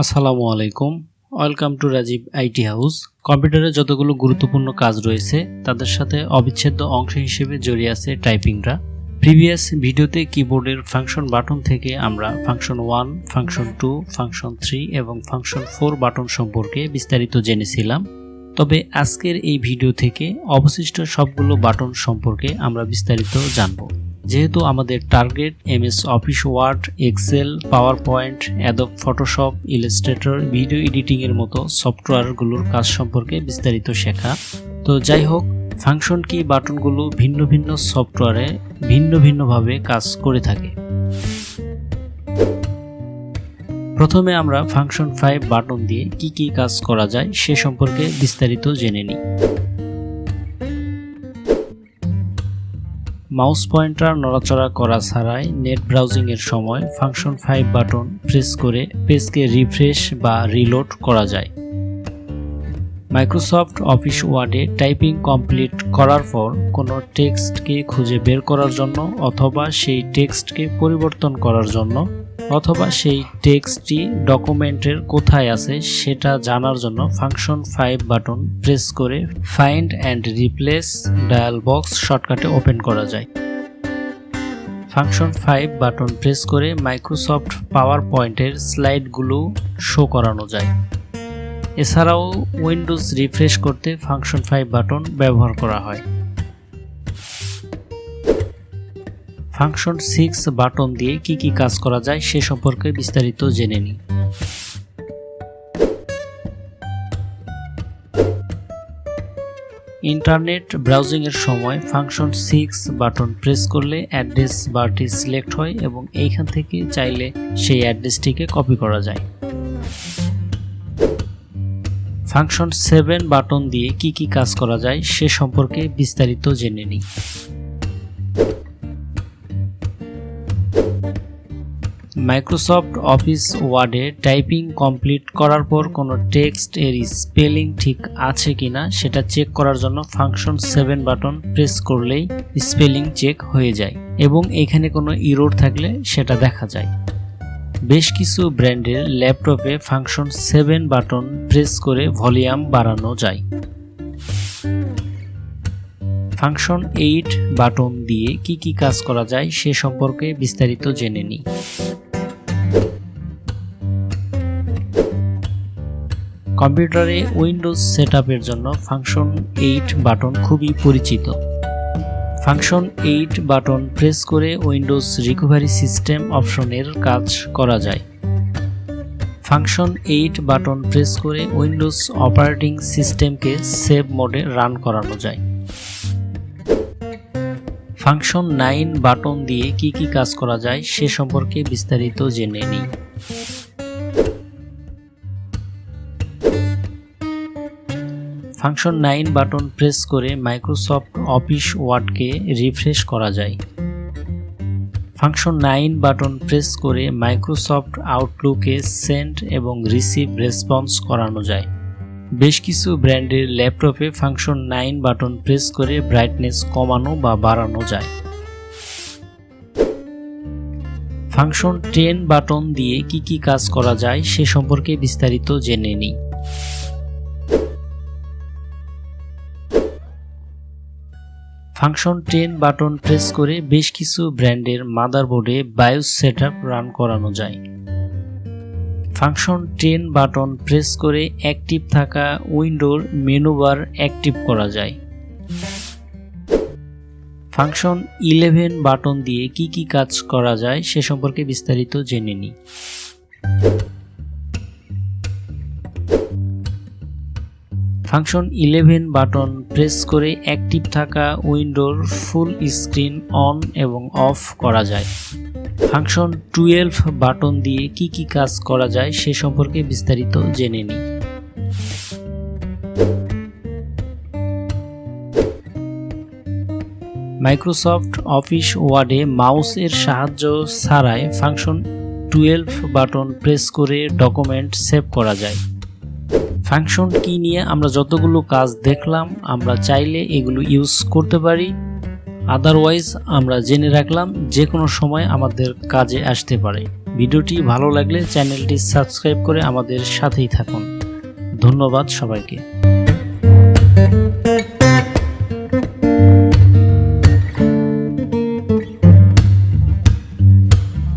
আসসালামু আলাইকুম। Welcome to Rajib IT house কম্পিউটারে যতগুলো গুরুত্বপূর্ণ কাজ রয়েছে, তাদের সাথে অবিচ্ছেদ্য অংশ হিসেবে জড়িয়ে আছে টাইপিংরা প্রিভিয়াস ভিডিওতে কিবোর্ডের ফাংশন বাটন থেকে আমরা function one function two function three এবং ফাংশন ফোর বাটন সম্পর্কে বিস্তারিত জেনেছিলাম। তবে আজকের এই ভিডিও থেকে অবশিষ্ট সবগুলো বাটন সম্পর্কে আমরা বিস্তারিত জানব। যেহেতু আমাদের target MS Office Word Excel PowerPoint Adobe Photoshop Illustrator video editing এর মতো সফটওয়্যারগুলোর কাজ সম্পর্কে বিস্তারিত শেখা। তো যাই হোক ফাংশন কি বাটনগুলো ভিন্ন ভিন্ন সফটওয়্যারে ভিন্ন ভিন্নভাবে কাজ করে থাকে। প্রথমে আমরা ফাংশন ফাইভ বাটন দিয়ে কি কি কাজ করা যায় সে সম্পর্কে বিস্তারিত জেনে নিই। মাউস পয়েন্টার নড়াচড়া করা ছাড়াই নেট ব্রাউজিং এর সময় ফাংশন ফাইভ বাটন প্রেস করে পেজকে রিফ্রেশ বা রিলোড করা যায়। মাইক্রোসফট অফিস ওয়ার্ডে টাইপিং কমপ্লিট করার পর কোনো টেক্সটকে খুঁজে বের করার জন্য অথবা সেই টেক্সটকে পরিবর্তন করার জন্য অথবা সেই টেক্সটটি ডকুমেন্টের কোথায় আছে সেটা জানার জন্য ফাংশন ফাইভ বাটন প্রেস করে find and replace dial box শর্টকাটে ওপেন করা যায়। ফাংশন ফাইভ বাটন প্রেস করে মাইক্রোসফট পাওয়ার পয়েন্টের স্লাইডগুলো শো করানো যায়। এছাড়াও উইন্ডোজ রিফ্রেশ করতে ফাংশন ফাইভ বাটন ব্যবহার করা হয়। ফাংশন সিক্স বাটন দিয়ে কি কি কাজ করা যায় সে সম্পর্কে বিস্তারিত জেনে নিই। ইন্টারনেট ব্রাউজিং এর সময় ফাংশন সিক্স বাটন প্রেস করলে অ্যাড্রেস বারটি সিলেক্ট হয় এবং এইখান থেকে চাইলে সেই অ্যাড্রেসটিকে কপি করা যায়। ফাংশন সেভেন বাটন দিয়ে কি কি কাজ করা যায় সে সম্পর্কে বিস্তারিত জেনে নিই। মাইক্রোসফট অফিস ওয়ার্ডে টাইপিং কমপ্লিট করার পর কোনো টেক্সট এর স্পেলিং ঠিক আছে কিনা সেটা চেক করার জন্য ফাংশন সেভেন বাটন প্রেস করলেই স্পেলিং চেক হয়ে যায় এবং এখানে কোনো ইরোর থাকলে সেটা দেখা যায়। বেশ কিছু ব্র্যান্ডের ল্যাপটপে ফাংশন সেভেন বাটন প্রেস করে ভলিউম বাড়ানো যায়। ফাংশন এইট বাটন দিয়ে কি কি কাজ করা যায় সে সম্পর্কে বিস্তারিত জেনে নিই। কম্পিউটারে উইন্ডোজ সেটআপের জন্য ফাংশন এইট বাটন খুবই পরিচিত। ফাংশন এইট বাটন প্রেস করে উইন্ডোজ রিকভারি সিস্টেম অপশনের কাজ করা যায়। ফাংশন এইট বাটন প্রেস করে উইন্ডোজ অপারেটিং সিস্টেমকে সেভ মোডে রান করানো যায়। ফাংশন নাইন বাটন দিয়ে কি কি কাজ করা যায় সে সম্পর্কে বিস্তারিত জেনে নিই। ফাংশন নাইন বাটন প্রেস করে মাইক্রোসফট অফিস ওয়ার্ডকে রিফ্রেশ করা যায়। ফাংশন নাইন বাটন প্রেস করে মাইক্রোসফট আউটলুকে সেন্ড এবং রিসিভ রেসপন্স করানো যায়। বেশ কিছু ব্র্যান্ডের ল্যাপটপে ফাংশন নাইন বাটন প্রেস করে ব্রাইটনেস কমানো বা বাড়ানো যায়। ফাংশন টেন বাটন দিয়ে কি কি কাজ করা যায় সে সম্পর্কে বিস্তারিত জেনে নিই। ফাংশন টেন বাটন প্রেস করে বেশ কিছু ব্র্যান্ডের মাদারবোর্ডে বায়োস সেটআপ রান করানো যায়। ফাংশন টেন বাটন প্রেস করে অ্যাক্টিভ থাকা উইন্ডোর মেনু বার অ্যাক্টিভ করা যায়। ফাংশন ইলেভেন বাটন দিয়ে কি কি কাজ করা যায় সে সম্পর্কে বিস্তারিত জেনে নিই। ফাংশন ইলেভেন বাটন প্রেস করে অ্যাক্টিভ থাকা উইন্ডোর ফুল স্ক্রিন অন এবং অফ করা যায়। ফাংশন টুয়েলভ বাটন দিয়ে কি কি কাজ করা যায় সে সম্পর্কে বিস্তারিত জেনে নিই। মাইক্রোসফট অফিস ওয়ার্ডে মাউসের সাহায্য ছাড়াই ফাংশন টুয়েলভ বাটন প্রেস করে ডকুমেন্ট সেভ করা যায়। ফাংশন কি নিয়ে আমরা যতগুলো কাজ দেখলাম, আমরা চাইলে এগুলো ইউজ করতে পারি। আদারওয়াইজ আমরা জেনে রাখলাম যে কোনো সময় আমাদের কাজে আসতে পারে। ভিডিওটি ভালো লাগলে চ্যানেলটি সাবস্ক্রাইব করে আমাদের সাথেই থাকুন। ধন্যবাদ সবাইকে।